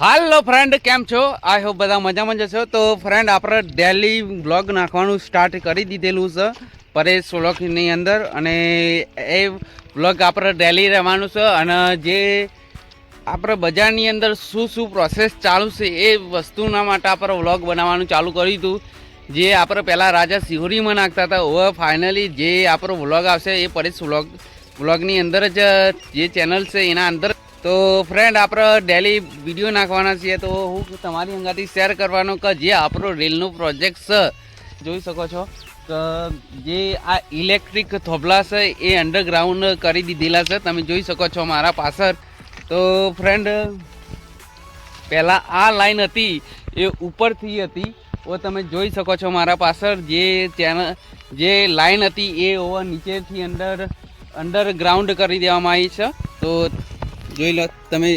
હાલો friend કેમ છો? I hope બધા મજામાં જશો તો ફ્રેન્ડ આપણે ડેલી બ્લોગ નાખવાનું સ્ટાર્ટ કરી દીધેલું છે, પરેશ વ્લોગની અંદર. અને એ બ્લોગ આપણે ડેલી રહેવાનું છે અને જે આપણે બજારની અંદર શું શું પ્રોસેસ ચાલુ છે એ વસ્તુના માટે આપણે વ્લોગ બનાવવાનું ચાલુ કર્યું હતું. જે આપણે પહેલાં રાજા સિહોરીમાં નાખતા હતા, હવે ફાઇનલી જે આપણો વ્લોગ આવશે એ પરેશ વ્લોગ વ્લોગની અંદર જ જે ચેનલ છે એના અંદર તો ફ્રેન્ડ આપણે ડેલી વીડિયો નાખવાના છીએ, તો હું તમારી અંગાથી શેર કરવાનો કે જે આપણો રેલનો પ્રોજેક્ટ છે, જોઈ શકો છો. કે જે આ ઇલેક્ટ્રિક થોભલા છે, એ અંડરગ્રાઉન્ડ કરી દીધેલા છે, તમે જોઈ શકો છો મારા પાછળ. તો ફ્રેન્ડ પહેલાં આ લાઈન હતી, એ ઉપરથી હતી. ઓ તમે જોઈ શકો છો મારા પાછળ, જે ચેનલ જે લાઈન હતી, એ ઓવર નીચેથી અંદર અંડરગ્રાઉન્ડ કરી દેવામાં આવી છે. તો જોઈ લો તમે.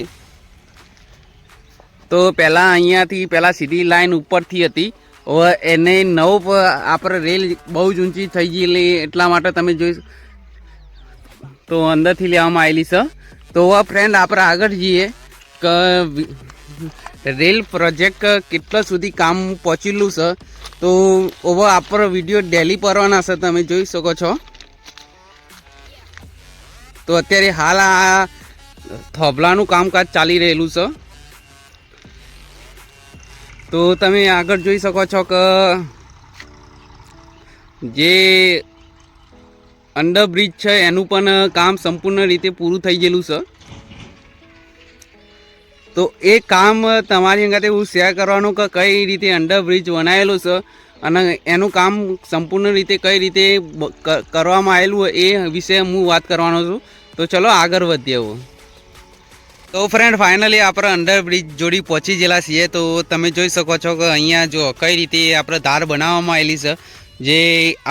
તો પહેલાં અહીંયાથી, પહેલાં સીધી લાઈન ઉપરથી હતી. હવે એને નવ આપણે રેલ બહુ જ ઊંચી થઈ ગયેલી, એટલા માટે તમે જોઈ તો અંદરથી લેવામાં આવેલી છે તો હવે ફ્રેન્ડ આપણે આગળ જઈએ કે રેલ પ્રોજેક્ટ કેટલા સુધી કામ પહોંચેલું છે તો હવે આપણો વીડિયો ડેલી પરવાના છે તમે જોઈ શકો છો. તો અત્યારે હાલ આ થોભલાનું કામકાજ ચાલી રહેલું છે. તો તમે આગળ જોઈ શકો છો કે જે અંડરબ્રિજ છે, એનું પણ કામ સંપૂર્ણ રીતે પૂરું થઈ ગયેલું છે. તો એ કામ તમારી અંગાતે હું શેર કરવાનું કે કઈ રીતે અંડરબ્રિજ બનાવેલું છે અને એનું કામ સંપૂર્ણ રીતે કઈ રીતે કરવામાં આવેલું હોય એ વિશે હું વાત કરવાનો છું. તો ચલો આગળ વધીએ તો ફ્રેન્ડ ફાઇનલી આપણે અંડરબ્રિજ જોડી પહોંચી ગયેલા છીએ. તો તમે જોઈ શકો છો કે અહીંયા જો કઈ રીતે આપણે ધાર બનાવવામાં આવેલી છે. જે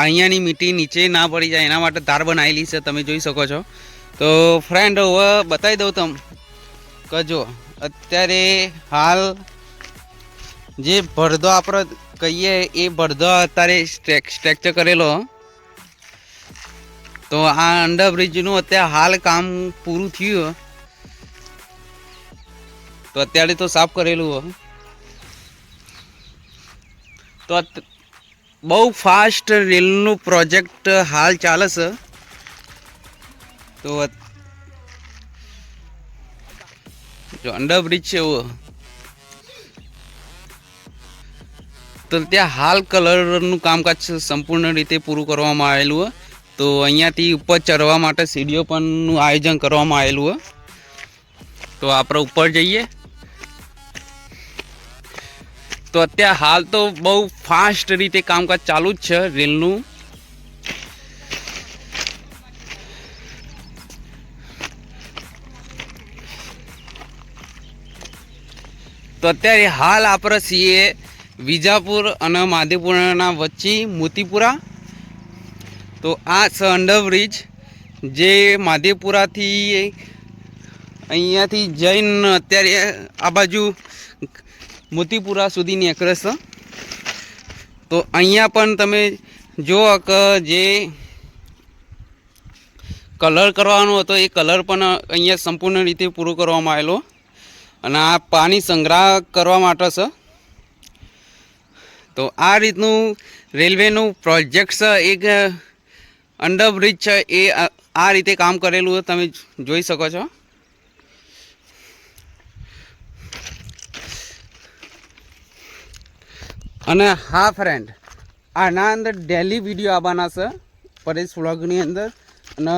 અહીંયાની મીટી નીચે ના પડી જાય એના માટે ધાર બનાવેલી છે, તમે જોઈ શકો છો. તો ફ્રેન્ડ હવે બતાવી દઉં તમ કે જો અત્યારે હાલ જે ભરદો આપણે કહીએ એ ભરદો અત્યારે સ્ટ્રેક સ્ટ્રક્ચર કરેલો. તો આ અંડરબ્રિજનું અત્યારે હાલ કામ પૂરું થયું. તો અત્યારે તો સાફ કરેલું હો. તો બહુ ફાસ્ટ રેલનું પ્રોજેક્ટ હાલ ચાલે છે. તો જો અંડરબ્રિજ છે એવો. તો ત્યાં હાલ કલરનું કામકાજ સંપૂર્ણ રીતે પૂરું કરવામાં આવેલું હોય તો અહીંયાથી ઉપર ચડવા માટે સીડીઓ પણનું આયોજન કરવામાં આવેલું હોય તો આપણે ઉપર જઈએ. તો અત્યારે હાલ તો બહુ ફાસ્ટ રીતે કામકાજ ચાલુ જ છે રેલનું. તો અત્યારે હાલ આપણે છીએ વિજાપુર અને માધેપુરાના વચ્ચે મોતીપુરા. તો આ છે અંડરબ્રિજ જે માધેપુરાથી અહીંયાથી જઈને અત્યારે આ બાજુ મોતીપુરા સુધીની એક્રેસ તો અહીંયા પણ તમે જુઓ કે જે કલર કરવાનો હતો, એ કલર પણ અહીંયા સંપૂર્ણ રીતે પૂરો કરવામાં આવેલો. અને આ પાણી સંગ્રહ કરવા માટે છે તો આ રીતનું રેલવેનું પ્રોજેક્ટ છે, એક અંડરબ્રિજ છે, એ આ રીતે કામ કરેલું તમે જોઈ શકો છો. અને હા ફ્રેન્ડ આના અંદર ડેલી વીડિયો આવવાના છે. પરેશ વ્લોગની અંદર. અને